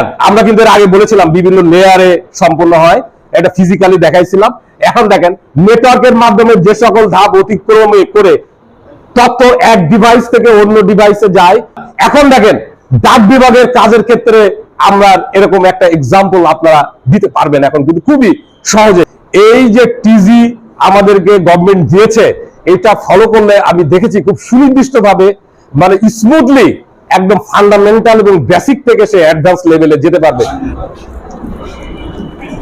Layer আমরা কিন্তু এর আগে বলেছিলাম বিভিন্ন লেয়ারে সম্পূর্ণ হয়, এটা ফিজিক্যালি দেখাইছিলাম। এখন দেখেন নেটওয়ার্কের মাধ্যমে যে সকল ধাপ অতিক্রম করে তথ্য এক ডিভাইস থেকে অন্য ডিভাইসে যায়। এখন দেখেন, ডাক বিভাগের কাজের ক্ষেত্রে আমরা এরকম একটা এক্সাম্পল আপনারা দিতে পারবেন এখন কিন্তু খুবই সহজে। এই যে টিজি আমাদেরকে গভর্নমেন্ট দিয়েছে, এটা ফলো করলে আমি দেখেছি খুব সুনির্দিষ্টভাবে মানে স্মুথলি একদম ফান্ডামেন্টাল এবং বেসিক থেকে সে অ্যাডভান্স লেভেলে যেতে পারবে।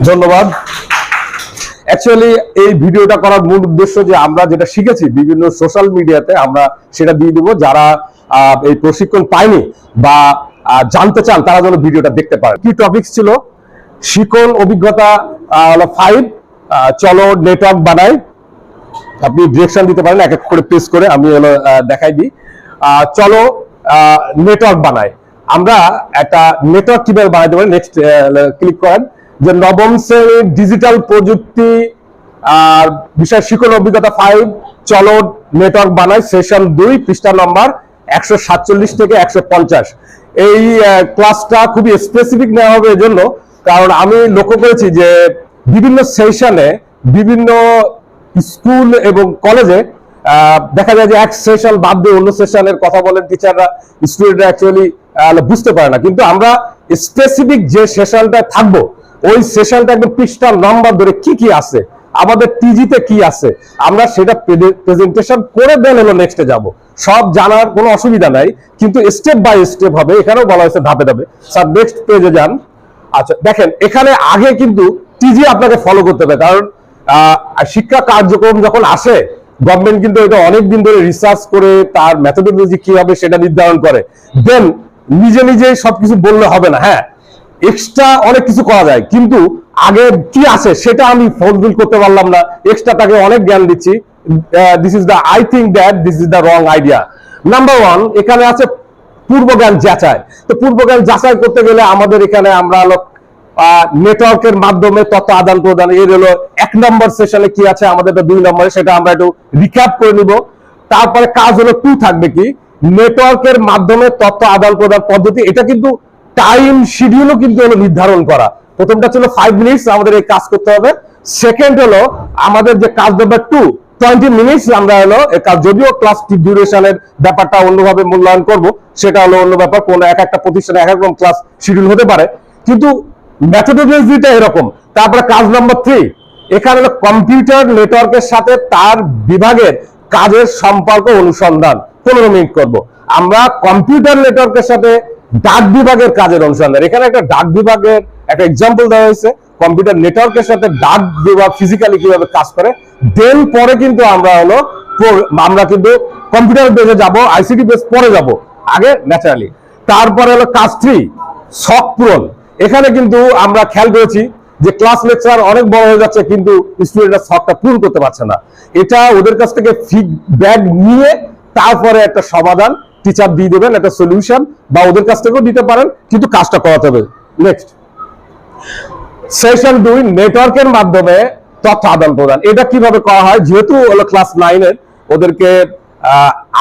ধন্যবাদ। অ্যাকচুয়ালি এই ভিডিওটা করার মূল উদ্দেশ্য যে আমরা যেটা শিখেছি বিভিন্ন সোশ্যাল মিডিয়াতে আমরা সেটা দিয়ে দেবো। যারা এই প্রশিক্ষণ পায়নি বা জানতে চান, তারা যেন ভিডিওটা দেখতে পারে। কি টপিকস ছিল? শিকল অভিজ্ঞতা হলো ফাইভ চলো নেটওয়ার্ক বানাই। আপনি ডিরেকশন দিতে পারেন, এক এক করে প্রেস করে আমি হলো দেখাই দিই। চলো নেটওয়ার্ক বানাই আমরা একটা নেটওয়ার্ক কীভাবে বানাইতে পারি? নেক্সট ক্লিক করেন। যে নবম শ্রেণির ডিজিটাল প্রযুক্তি আর বিষয় শিক্ষণ অভিজ্ঞতা ফাইভ চলো নেটওয়ার্ক বানাই সেশন দুই, পৃষ্ঠা নম্বর একশো সাতচল্লিশ থেকে একশো পঞ্চাশ। এই ক্লাসটা খুবই স্পেসিফিক নেওয়া হবে এজন্য। কারণ আমি লক্ষ্য করেছি যে বিভিন্ন সেশনে বিভিন্ন স্কুল এবং কলেজে দেখা যায় যে এক সেশন বাদ দিয়ে অন্য সেশনের কথা বলেন টিচাররা স্টুডেন্টরা অ্যাকচুয়ালি বুঝতে পারে না। কিন্তু আমরা স্পেসিফিক যে সেশনটা থাকব, ওই সেশনটা একদম পৃষ্ঠা নম্বর ধরে কি কি আছে, আমাদের টিজিতে কি আছে, আমরা সেটা প্রেজেন্টেশন করে দেন হলো নেক্সটে যাব। সব জানার কোনো অসুবিধা নাই, কিন্তু স্টেপ বাই স্টেপ হবে, এখানেও বলা হয়েছে ধাপে ধাপে। স্যার নেক্সট পেজে যান। আচ্ছা দেখেন, এখানে আগে কিন্তু টিজি আপনাকে ফলো করতে হবে, কারণ শিক্ষা কার্যক্রম যখন আসে গভর্নমেন্ট কিন্তু এটা অনেক দিন ধরে রিসার্চ করে তার মেথোডোলজি কি হবে সেটা নির্ধারণ করে। দেন নিজে নিজে সবকিছু বললে হবে না হ্যাঁ। এক্সট্রা অনেক কিছু করা যায়, কিন্তু আগে কি আছে সেটা আমি ফুলফিল করতে পারলাম না। এক্সট্রা তাকে অনেক জ্ঞান দিচ্ছি। This is the I think that this is the wrong idea number one এখানে আছে পূর্ব পূর্বজ্ঞান যাচাই। তো পূর্বজ্ঞান যাচাই করতে গেলে আমাদের এখানে আমরা নেটওয়ার্কের মাধ্যমে তথ্য আদান প্রদান, এর হলো এক নম্বর সেশনে কি আছে আমাদের দুই নম্বরে, সেটা আমরা একটু রিক্যাপ করে নিব। তারপরে কাজ হলো টু থাকবে কি? নেটওয়ার্কের মাধ্যমে তথ্য আদান প্রদান পদ্ধতি, এটা কিন্তু টাইম শিডিউলও কিন্তু হলো নির্ধারণ করা। প্রথমটা ছিল ফাইভ মিনিটস আমাদের এই কাজ করতে হবে। সেকেন্ড হলো আমাদের যে কাজ নাম্বার টু টোয়েন্টি মিনিটস আমরা হলো যদিও ক্লাস ডিউরেশনের ব্যাপারটা অন্যভাবে মূল্যায়ন করব, সেটা হলো অন্য ব্যাপার, কোন এক একটা প্রতিষ্ঠানে এক এক রকম ক্লাস শিডিউল হতে পারে। কিন্তু মেথোডোলজিটা এরকম। তারপরে কাজ নাম্বার থ্রি এখানে হলো কম্পিউটার নেটওয়ার্কের সাথে তার বিভাগের কাজের সম্পর্ক অনুসন্ধান। পনেরো মিনিট করব। আমরা কম্পিউটার নেটওয়ার্কের সাথে ডাক বিভাগের কাজের অনুসন্ধান। এখানে একটা ডাক বিভাগের একটা এক্সাম্পল দেওয়া হয়েছে। কম্পিউটার নেটওয়ার্কের সাথে ডাক বিভাগ ফিজিক্যালি কীভাবে কাজ করে। দেন পরে কিন্তু আমরা হলো আমরা কিন্তু কম্পিউটার বেসে যাব আইসিটি বেস পরে যাব, আগে ন্যাচারালি তারপরে হলো কাজ থ্রি শখ পূরণ। এখানে কিন্তু আমরা খেয়াল করেছি যে ক্লাস লেকচার অনেক বড় হয়ে যাচ্ছে, কিন্তু স্টুডেন্টরা শখটা পূরণ করতে পারছে না। এটা ওদের কাছ থেকে ফিডব্যাক নিয়ে তারপরে একটা সমাধান টিচার দিয়ে দেবেন, একটা সলিউশন বা ওদের কাছ থেকেও দিতে পারেন, কিন্তু কাজটা করাতে হবে। নেক্সট সেশন দুই নেটওয়ার্কের মাধ্যমে তথ্য আদান প্রদান। এটা কীভাবে করা হয়? যেহেতু হলো ক্লাস নাইনের ওদেরকে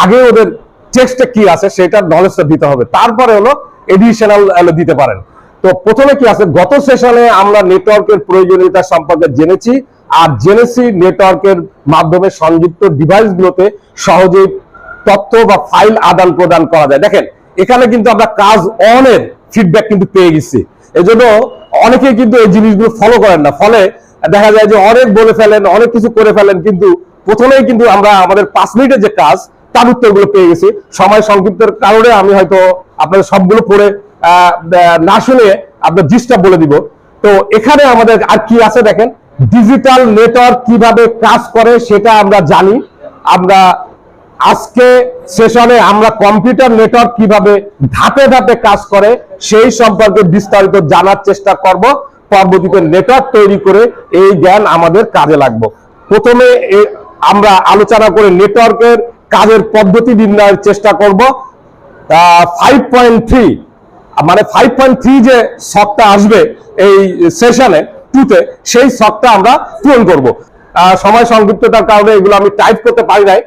আগে ওদের টেক্সটে কি আছে সেটার নলেজটা দিতে হবে। তারপরে হলো এডিশনাল দিতে পারেন। তো প্রথমে কি আছে? গত সেশনে আমরা নেটওয়ার্কের প্রয়োজনীয়তা সম্পর্কে জেনেছি আর জেনেছি নেটওয়ার্কের মাধ্যমে সংযুক্ত ডিভাইসগুলোতে সহজেই তথ্য বা ফাইল আদান প্রদান করা যায়। দেখেন, এখানে কিন্তু আমরা কাজ অনের ফিডব্যাক কিন্তু পেয়ে গেছি। এজন্য অনেকেই কিন্তু এই জিনিসগুলো ফলো করেন না। ফলে দেখা যায় যে অনেক বলে ফেলেন, অনেক কিছু করে ফেলেন, কিন্তু প্রথমেই কিন্তু আমরা আমাদের পাঁচ মিনিটের যে কাজ, তার উত্তরগুলো পেয়ে গেছি। সময় সংক্ষিপ্তের কারণে আমি হয়তো আপনাদের সবগুলো পড়ে না শুনে আপনার জিসটা বলে দিব। তো এখানে আমাদের আর কি আছে দেখেন? ডিজিটাল নেটওয়ার্ক কীভাবে কাজ করে সেটা আমরা জানি। আমরা আজকে সেশনে আমরা কম্পিউটার নেটওয়ার্ক কীভাবে ধাপে ধাপে কাজ করে সেই সম্পর্কে বিস্তারিত জানার চেষ্টা করব। পরবর্তীতে নেটওয়ার্ক তৈরি করে এই জ্ঞান আমাদের কাজে লাগবে। প্রথমে আমরা আলোচনা করে নেটওয়ার্কের কাজের পদ্ধতি নির্ণয়ের চেষ্টা করব। ফাইভ পয়েন্ট থ্রি মানে ফাইভ পয়েন্ট থ্রি যে শখটা আসবে এই সেশনে টুতে সেই শখটা আমরা পূরণ করব। সময় সংক্ষিপ্ততার কারণে এগুলো আমি টাইপ করতে পারি নাই।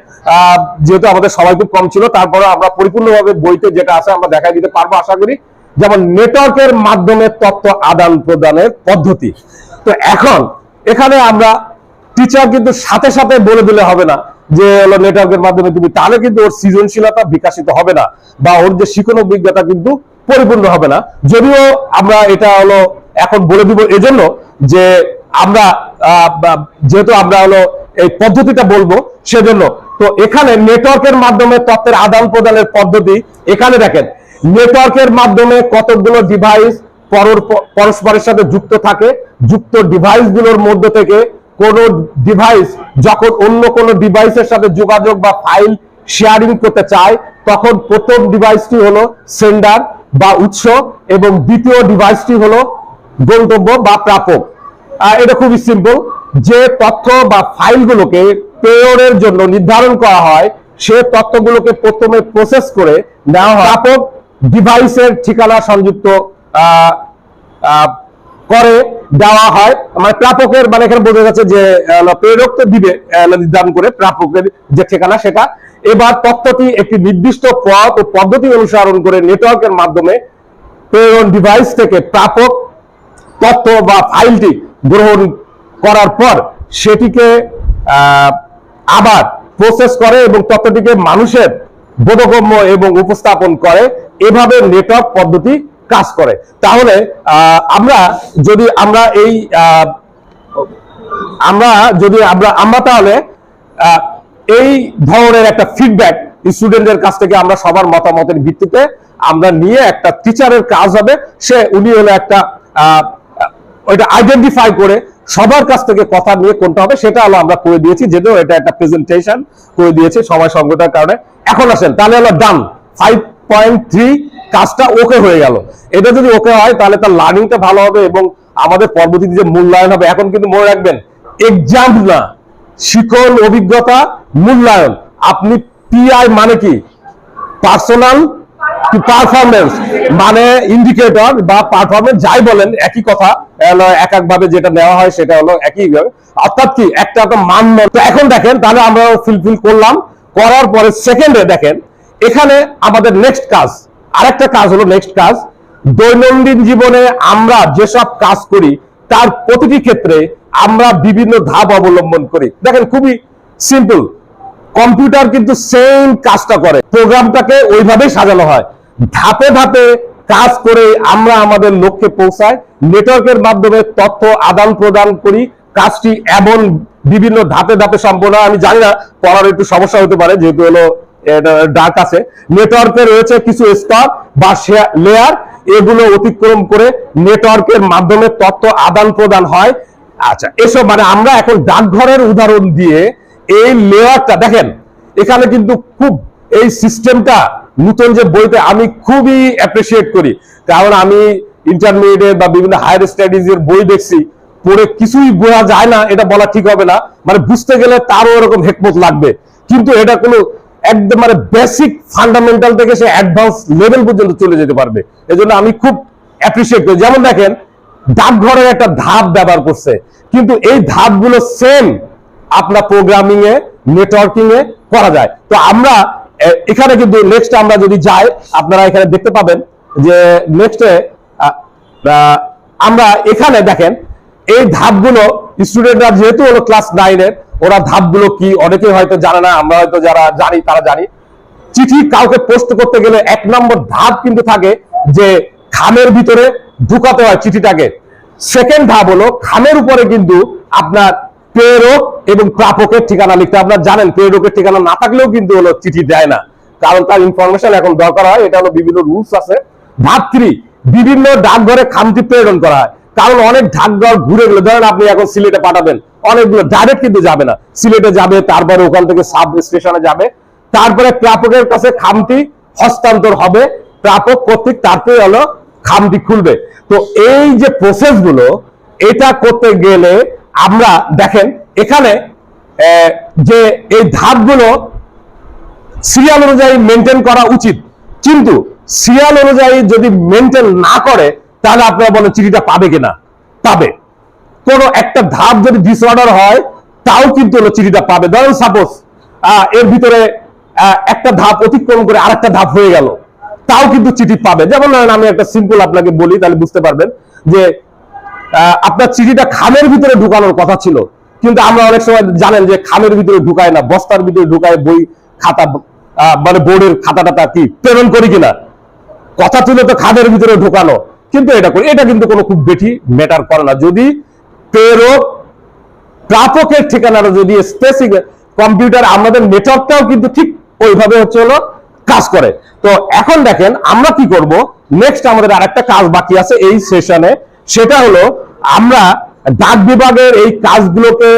যেহেতু আমাদের সময় খুব কম ছিল, তারপরে আমরা পরিপূর্ণভাবে বইতে যেটা আছে আমরা দেখাই দিতে পারব আশা করি। যেমন নেটওয়ার্কের মাধ্যমে তথ্য আদান প্রদানের পদ্ধতি। তো এখন এখানে আমরা টিচার কিন্তু সাথে সাথে বলে দিলে হবে না যে, হলো নেটওয়ার্কের মাধ্যমে তুমি তাহলে কিন্তু ওর সৃজনশীলতা বিকাশিত হবে না বা ওর যে শিক্ষণ অভিজ্ঞতা কিন্তু পরিপূর্ণ হবে না। যদিও আমরা এটা হলো এখন বলে দিব এজন্য যে আমরা যেহেতু আমরা হলো এই পদ্ধতিটা বলব সেজন্য। তো এখানে নেটওয়ার্কের মাধ্যমে তথ্যের আদান প্রদানের পদ্ধতি এখানে দেখেন। নেটওয়ার্কের মাধ্যমে কতগুলো ডিভাইস পরস্পরের সাথে যুক্ত থাকে, যুক্ত ডিভাইসগুলোর মধ্য থেকে কোন ডিভাইস যখন অন্য কোন ডিভাইসের সাথে যোগাযোগ বা ফাইল শেয়ারিং করতে চায়, তখন প্রথম ডিভাইসটি হলো সেন্ডার বা উৎস এবং দ্বিতীয় ডিভাইসটি হলো গন্তব্য বা প্রাপক। এটা খুবই সিম্পল যে তথ্য বা ফাইলগুলোকে পেয়রের জন্য নির্ধারণ করা হয় সে তথ্যগুলোকে প্রথমে প্রসেস করে নেওয়া হয়। প্রাপক ডিভাইসের ঠিকানা সংযুক্ত করে দেওয়া হয়। মানে প্রাপকের মানে এখানে বোঝা যাচ্ছে যে প্রেরক তো দিবে নির্ধারণ করে প্রাপকের যে ঠিকানা সেটা। এবার তথ্যটি একটি নির্দিষ্ট পথ ও পদ্ধতি অনুসরণ করে নেটওয়ার্কের মাধ্যমে প্রেরণ ডিভাইস থেকে প্রাপক তথ্য বা ফাইলটি গ্রহণ করার পর সেটিকে আবার প্রসেস করে এবং তথ্যটিকে মানুষের বোধগম্য এবং উপস্থাপন করে। এভাবে নেটওয়ার্ক পদ্ধতি কাজ করে। তাহলে আমরা যদি আমরা এই আমরা যদি আমরা আমরা তাহলে এই ধরনের একটা ফিডব্যাক স্টুডেন্টদের কাছ থেকে আমরা সবার মতামতের ভিত্তিতে আমরা নিয়ে একটা টিচারের কাজ হবে। সে, উনি হলো একটা ওইটা আইডেন্টিফাই করে সবার কাছ থেকে কথা নিয়ে কোনটা হবে সেটা হলো আমরা করে দিয়েছি। যেহেতু এটা একটা প্রেজেন্টেশন করে দিয়েছি সময় সংকটের কারণে। এখন আসেন, তাহলে হলো ডান ফাইভ পয়েন্ট থ্রি কাজটা ওকে হয়ে গেল। এটা যদি ওকে হয়, তাহলে তার লার্নিংটা ভালো হবে এবং আমাদের পরবর্তীতে যে মূল্যায়ন হবে, এখন কিন্তু মনে রাখবেন এক্সাম না শিখন অভিজ্ঞতা মূল্যায়ন। আপনি পিআই মানে কি? পার্সোনাল পারফরমেন্স মানে ইন্ডিকেটর বা পারফরমেন্স যাই বলেন, একই কথা এক এক ভাবে যেটা নেওয়া হয় সেটা হলো একই ভাবে। অর্থাৎ কি? একটা তো এখন দেখেন, তাহলে আমরা ফিলফিল করলাম, করার পরে সেকেন্ডে দেখেন, এখানে আমাদের নেক্সট কাজ। আরেকটা কাজ হলো নেক্সট কাজ। দৈনন্দিন জীবনে আমরা যেসব কাজ করি, তার প্রতিটি ক্ষেত্রে আমরা বিভিন্ন ধাপ অবলম্বন করি। দেখেন খুবই সিম্পল কম্পিউটার কিন্তু সেম কাজটা করে। প্রোগ্রামটাকে ওইভাবেই সাজানো হয়। ধাপে ধাপে কাজ করে আমরা আমাদের লক্ষ্যে পৌঁছাই। নেটওয়ার্কের মাধ্যমে তথ্য আদান প্রদান করি। কাজটি এমন বিভিন্ন ধাপে ধাপে সম্পন্ন আমি জানি না, পড়ার একটু সমস্যা হতে পারে, যেহেতু হলো ডাক আছে। নেটওয়ার্কে রয়েছে কিছু স্তর বা লেয়ার এগুলো অতিক্রম করে নেটওয়ার্কের মাধ্যমে তথ্য আদান প্রদান হয়। আচ্ছা এসব মানে আমরা এখন ডাকঘরের উদাহরণ দিয়ে এই লেয়ারটা দেখেন, এখানে কিন্তু খুব এই সিস্টেমটা নতুন যে বইতে আমি খুবই অ্যাপ্রিসিয়েট করি। কারণ আমি ইন্টারমিডিয়েট বা বিভিন্ন হায়ার স্টাডিজ এর বই দেখছি, পড়ে কিছুই বোঝা যায় না, এটা বলা ঠিক হবে না। মানে বুঝতে গেলে তারও এরকম হেকমত লাগবে। কিন্তু এটা কোনো একদম মানে বেসিক ফান্ডামেন্টাল থেকে সে অ্যাডভান্স লেভেল পর্যন্ত চলে যেতে পারবে। এজন্য আমি খুব অ্যাপ্রিসিয়েট করি। যেমন দেখেন ডাকঘরের একটা ধাপ ব্যবহার করছে। কিন্তু এই ধাপগুলো সেম আপনার প্রোগ্রামিং এ নেটওয়ার্কিং এ করা যায়। তো আমরা এখানে কিন্তু নেক্সট আমরা যদি যাই, আপনারা এখানে দেখতে পাবেন যে নেক্সটে আমরা এখানে দেখেন, এই ধাপগুলো স্টুডেন্টরা যেহেতু হলো ক্লাস নাইনের ওরা ধাপগুলো কি? অনেকে হয়তো জানে না, আমরা হয়তো যারা জানি, তারা জানি। চিঠি কাউকে পোস্ট করতে গেলে এক নম্বর ধাপ কিন্তু থাকে যে খামের ভিতরে ঢুকাতে হয় চিঠিটাকে। সেকেন্ড ধাপ হলো, খামের উপরে কিন্তু আপনার প্রেরক এবং প্রাপকের ঠিকানা লিখতে আপনারা জানেন, প্রেরকের ঠিকানা না থাকলেও কিন্তু হলো চিঠি দেয় না। কারণ তার ইনফরমেশন এখন দরকার হয়, এটা হলো বিভিন্ন রুলস আছে। ধাপ থ্রি বিভিন্ন ডাকঘরে খামটি প্রেরণ করা হয়। কারণ অনেক ডাকঘর ঘুরে গেলে, ধরেন আপনি এখন সিলেটে পাঠাবেন, অনেকগুলো ডাইরেক্ট কিন্তু যাবে না। সিলেটে যাবে, তারপরে ওখান থেকে সাব স্টেশনে যাবে। তারপরে প্রাপকের কাছে খামটি হস্তান্তর হবে। প্রাপক কর্তৃক তারপরে হলো খামটি খুলবে। তো এই যে প্রসেসগুলো, এটা করতে গেলে আমরা, দেখেন, এখানে যে এই ধাপগুলো সিরিয়াল অনুযায়ী মেনটেন করা উচিত। কিন্তু সিরিয়াল অনুযায়ী যদি মেনটেন না করে তাহলে আপনারা বলেন চিঠিটা পাবে কিনা? পাবে। কোনো একটা ধাপ যদি ডিসঅর্ডার হয়, তাও কিন্তু হলো চিঠিটা পাবে। ধরেন সাপোজ এর ভিতরে একটা ধাপ অতিক্রম করে আরেকটা ধাপ হয়ে গেল, তাও কিন্তু চিঠি পাবে। যেমন আমি একটা সিম্পল আপনাকে বলি, তাহলে বুঝতে পারবেন যে আপনার চিঠিটা খামের ভিতরে ঢুকানোর কথা ছিল। কিন্তু আমরা অনেক সময় জানেন যে খামের ভিতরে ঢুকায় না, বস্তার ভিতরে ঢুকায় বই খাতা মানে বোর্ডের খাতাটা কি প্রেরণ করি কিনা? কথা ছিল তো খাদের ভিতরে ঢোকানো। কিন্তু এটা করি, এটা কিন্তু কোনো খুব বেশি ম্যাটার করে না। যদি প্রেরক প্রাপকের ঠিকানাটা যদি স্পেসিফিক কম্পিউটার আমাদের নেটওয়ার্কটাও কিন্তু ঠিক ওইভাবে হচ্ছে হলো কাজ করে। তো এখন দেখেন আমরা কি করব? নেক্সট আমাদের আরেকটা কাজ বাকি আছে এই সেশনে সেটা হলো আমরা ডাক বিভাগের এই কাজগুলোকে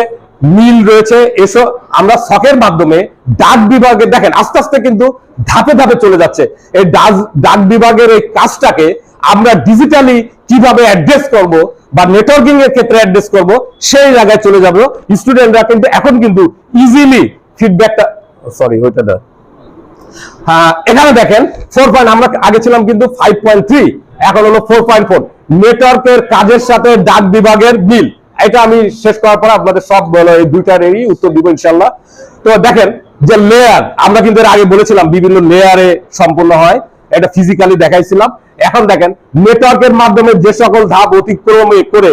মিল রয়েছে। এসব আমরা শখের মাধ্যমে ডাক বিভাগে, দেখেন আস্তে আস্তে কিন্তু ধাপে ধাপে চলে যাচ্ছে। এই ডাক ডাক বিভাগের এই কাজটাকে আমরা ডিজিটালি কীভাবে অ্যাড্রেস করব বা নেটওয়ার্কিং এর ক্ষেত্রে অ্যাড্রেস করব, সেই জায়গায় চলে যাব। স্টুডেন্টরা কিন্তু এখন কিন্তু ইজিলি ফিডব্যাকটা সরি ওইটা না। হ্যাঁ এখানে দেখেন ফোর আমরা আগে ছিলাম কিন্তু ফাইভ পয়েন্ট থ্রি এখন হলো ফোর পয়েন্ট ফোর নেটওয়ার্কের কাজের সাথে ডাক বিভাগের বিল এটা আমি শেষ করার পর আপনাদের সব বলো এই দুইটারই উত্তর দিব ইনশাল্লাহ তো দেখেন, যে লেয়ার আমরা কিন্তু এর আগে বলেছিলাম বিভিন্ন লেয়ারে সম্পূর্ণ হয়। এটা ফিজিক্যালি দেখাইছিলাম। এখন দেখেন নেটওয়ার্কের মাধ্যমে যে সকল ধাপ অতিক্রম করে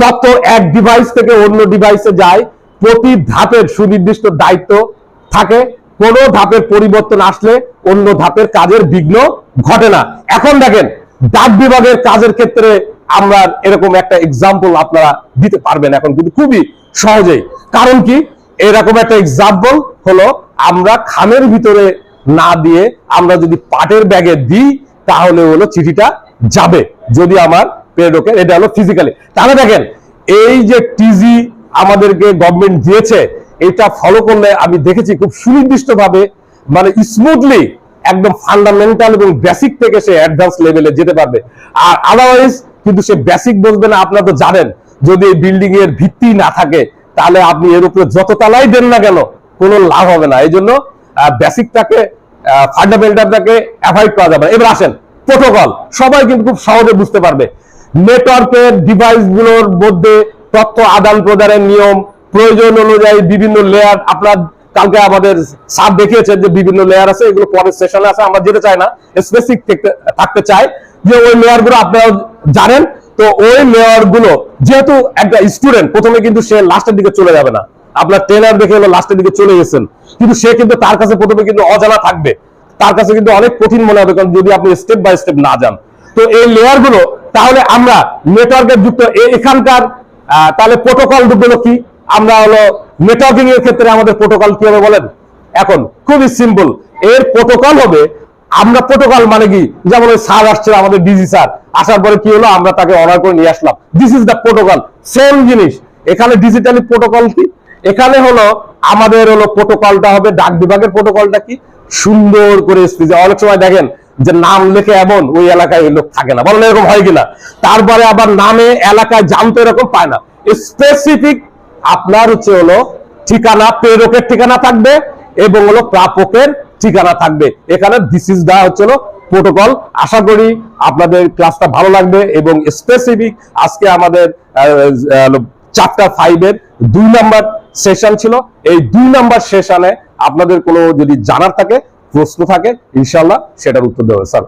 তত এক ডিভাইস থেকে অন্য ডিভাইসে যায়, প্রতি ধাপের সুনির্দিষ্ট দায়িত্ব থাকে, কোন ধাপের পরিবর্তন আসলে অন্য ধাপের কাজের বিঘ্ন ঘটে না। এখন দেখেন, ডাক বিভাগের কাজের ক্ষেত্রে আমরা এরকম একটা এক্সাম্পল আপনারা দিতে পারবেন এখন কিন্তু খুবই সহজেই। কারণ কি? এরকম একটা এক্সাম্পল হলো, আমরা খামের ভিতরে না দিয়ে আমরা যদি পাটের ব্যাগে দিই তাহলে হলো চিঠিটা যাবে। যদি আমার প্রেরকের এটা হলো ফিজিক্যালি তাহলে দেখেন, এই যে টিজি আমাদেরকে গভর্নমেন্ট দিয়েছে, এটা ফলো করলে আমি দেখেছি খুব সুনির্দিষ্ট ভাবে মানে স্মুথলি একদম ফান্ডামেন্টাল এবং বেসিক থেকে সে অ্যাডভান্স লেভেলে যেতে পারবে। আর আদারওয়াইজ কিন্তু সে বেসিক বুঝবে না, আপনারা তো জানেন, যদি এই বিল্ডিং এর ভিত্তি না থাকে, তাহলে আপনি এর উপরে যত তালাই দেন না কেন, কোনো লাভ হবে না। এই জন্য বেসিকটাকে ফান্ডামেন্টালটাকে অ্যাভয়েড করা যাবে। এবার আসেন প্রোটোকল সবাই কিন্তু খুব সহজে বুঝতে পারবে। নেটওয়ার্কের ডিভাইসগুলোর মধ্যে তথ্য আদান প্রদানের নিয়ম, প্রয়োজন অনুযায়ী বিভিন্ন লেয়ার আপনার কালকে আমাদের স্যার দেখিয়েছেন যে বিভিন্ন লেয়ার আছে, এগুলো পরের সেশনে আছে, আমরা যেতে চাই না স্পেসিফিক থাকতে চাই যে ওই লেয়ারগুলো আপনারা জানেন। তো ওই লেয়ারগুলো, যেহেতু একটা স্টুডেন্ট প্রথমে কিন্তু সে লাস্টের দিকে চলে যাবে না। আপনার ট্রেনার দেখে হলো লাস্টের দিকে চলে গেছেন। কিন্তু সে কিন্তু তার কাছে প্রথমে কিন্তু অজানা থাকবে। তার কাছে কিন্তু অনেক কঠিন মনে হবে, কারণ যদি আপনি স্টেপ বাই স্টেপ না যান। তো এই লেয়ারগুলো, তাহলে আমরা নেটওয়ার্কের যুক্ত এখানকার তাহলে প্রোটোকলগুলো কি? আমরা হলো নেটওয়ার্কিং এর ক্ষেত্রে আমাদের প্রোটোকল কি হবে বলেন? এখন, খুবই সিম্পল এর প্রোটোকল হবে, আমরা প্রোটোকল মানে কি? যেমন ওই স্যার আসছে আমাদের ডিজি স্যার আসার পরে কি হলো? আমরা তাকে অর্ডার করে নিয়ে আসলাম। This is the protocol same জিনিস। এখানে ডিজিটালি প্রোটোকল কি? এখানে হলো, আমাদের হলো প্রোটোকলটা হবে, ডাক বিভাগের প্রোটোকলটা কি? সুন্দর করে স্পিচ অনেক সময় দেখেন যে নাম লেখে এমন, ওই এলাকায় লোক থাকে না। বলেন এরকম হয় কিনা? তারপরে আবার নামে, এলাকায় জানতে এরকম পায় না। স্পেসিফিক আপনার হচ্ছে হলো ঠিকানা, প্রেরকের ঠিকানা থাকবে এবং হলো প্রাপকের ঠিকানা থাকবে। এখানে দিস ইজ দা হচ্ছে হলো প্রোটোকল আশা করি আপনাদের ক্লাসটা ভালো লাগবে এবং স্পেসিফিক আজকে আমাদের চ্যাপ্টার ফাইভের দুই নাম্বার সেশন ছিল। এই দুই নাম্বার সেশনে আপনাদের কোনো যদি জানার থাকে, প্রশ্ন থাকে ইনশাল্লাহ সেটার উত্তর দেবে স্যার